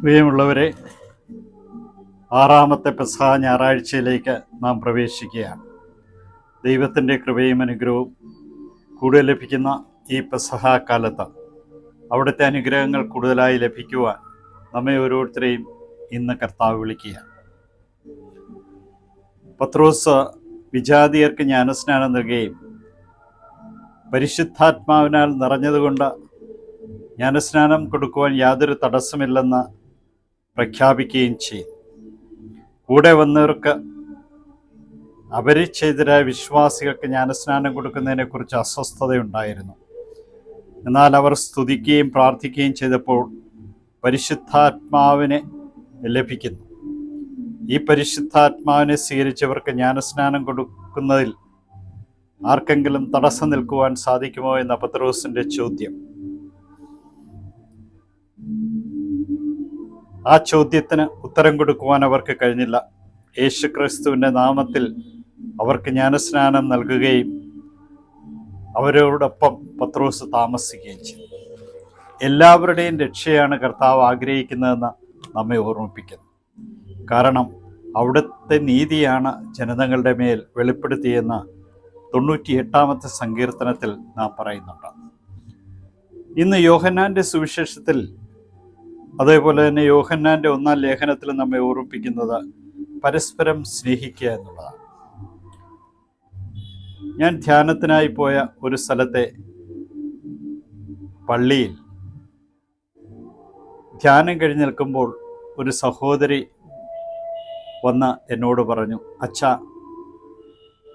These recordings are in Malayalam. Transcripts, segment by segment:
പ്രിയമുള്ളവരെ ആറാമത്തെ പെസഹ ഞായറാഴ്ചയിലേക്ക് നാം പ്രവേശിക്കുകയാണ്. ദൈവത്തിന്റെ കൃപയും അനുഗ്രഹവും കൂടുതൽ ലഭിക്കുന്ന ഈ പെസഹ കാലത്ത് അവിടുത്തെ അനുഗ്രഹങ്ങൾ കൂടുതലായി ലഭിക്കുവാൻ നമ്മെ ഓരോരുത്തരെയും ഇന്ന് കർത്താവ് വിളിക്കുകയാണ്. പത്രോസ് വിജാതിയർക്ക് ജ്ഞാനസ്നാനം നൽകുകയും പരിശുദ്ധാത്മാവിനാൽ നിറഞ്ഞതുകൊണ്ട് ജ്ഞാനസ്നാനം കൊടുക്കുവാൻ യാതൊരു തടസ്സമില്ലെന്ന് പ്രഖ്യാപിക്കുകയും ചെയ്തു കൂടെ വന്നവർക്ക് അപരിച്ഛേതരായ വിശ്വാസികൾക്ക് ജ്ഞാനസ്നാനം കൊടുക്കുന്നതിനെക്കുറിച്ച് അസ്വസ്ഥതയുണ്ടായിരുന്നു. എന്നാൽ അവർ സ്തുതിക്കുകയും പ്രാർത്ഥിക്കുകയും ചെയ്തപ്പോൾ പരിശുദ്ധാത്മാവിനെ ലഭിക്കുന്നു. ഈ പരിശുദ്ധാത്മാവിനെ സ്വീകരിച്ചവർക്ക് ജ്ഞാനസ്നാനം കൊടുക്കുന്നതിൽ ആർക്കെങ്കിലും തടസ്സം നിൽക്കുവാൻ സാധിക്കുമോ എന്ന പത്രോസിന്റെ ചോദ്യം. ആ ചോദ്യത്തിന് ഉത്തരം കൊടുക്കുവാൻ അവർക്ക് കഴിഞ്ഞില്ല. യേശുക്രിസ്തുവിന്റെ നാമത്തിൽ അവർക്ക് ജ്ഞാനസ്നാനം നൽകുകയും അവരോടൊപ്പം പത്രോസ് താമസിക്കുകയും ചെയ്തു. എല്ലാവരുടെയും രക്ഷയാണ് കർത്താവ് ആഗ്രഹിക്കുന്നതെന്ന് നമ്മെ ഓർമ്മിപ്പിക്കുന്നു. കാരണം അവിടുത്തെ നീതിയാണ് ജനതകളുടെ മേൽ വെളിപ്പെടുത്തിയെന്ന് തൊണ്ണൂറ്റി എട്ടാമത്തെ സങ്കീർത്തനത്തിൽ നാം പറയുന്നുണ്ട്. ഇന്ന് യോഹന്നാന്റെ സുവിശേഷത്തിൽ അതേപോലെ തന്നെ യോഹന്നാന്റെ ഒന്നാം ലേഖനത്തിൽ നമ്മെ ഓർമ്മിപ്പിക്കുന്നത് പരസ്പരം സ്നേഹിക്കുക എന്നുള്ളതാണ്. ഞാൻ ധ്യാനത്തിനായി പോയ ഒരു സ്ഥലത്തെ പള്ളിയിൽ ധ്യാനം കഴിഞ്ഞ് നിൽക്കുമ്പോൾ ഒരു സഹോദരി വന്ന് എന്നോട് പറഞ്ഞു അച്ഛ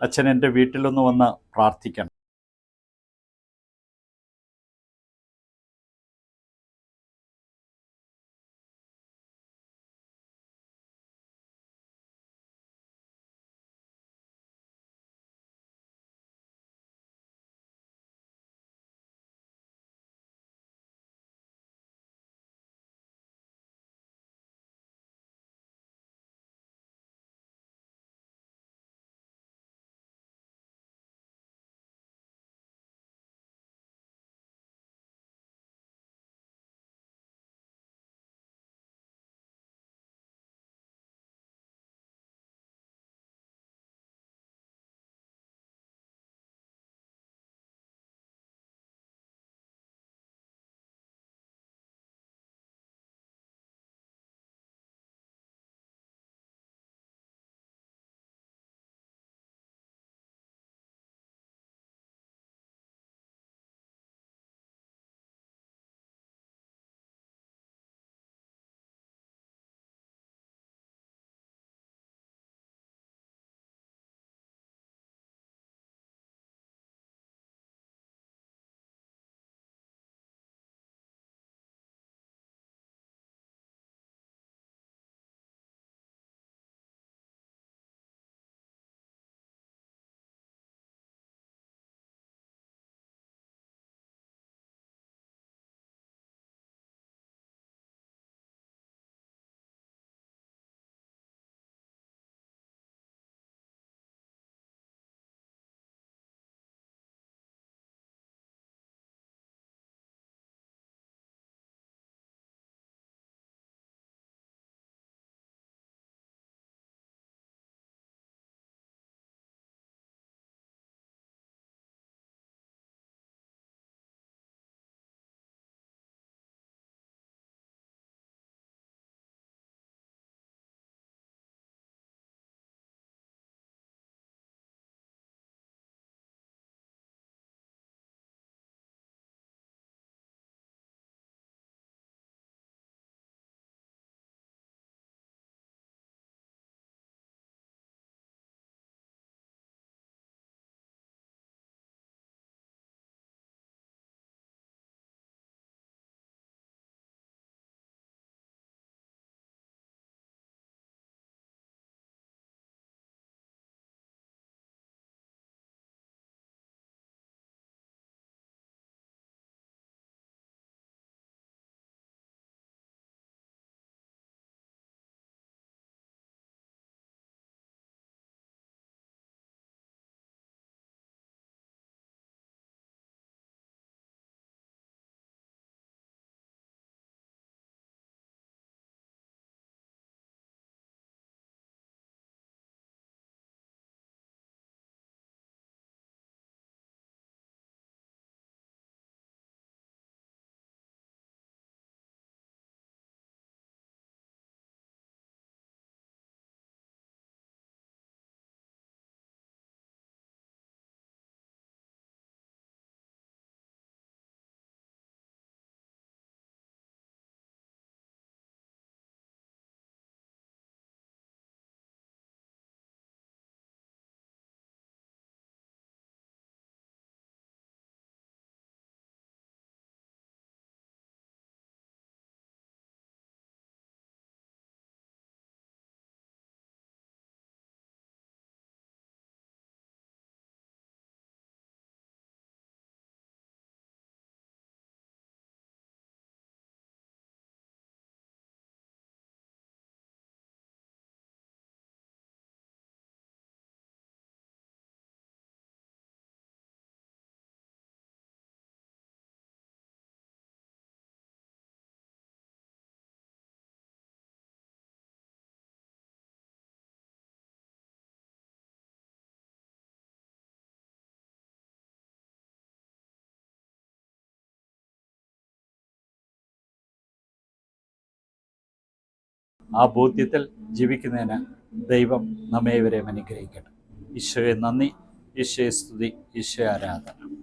അച്ഛൻ എന്റെ വീട്ടിലൊന്ന് വന്ന് പ്രാർത്ഥിക്കണം. ആ ബോധ്യത്തിൽ ജീവിക്കുന്നതിന് ദൈവം നമ്മെ ഇവരെ അനുഗ്രഹിക്കട്ടെ. ഈശോയെ നന്ദി. ഈശോയെ സ്തുതി. ഈശോ ആരാധന.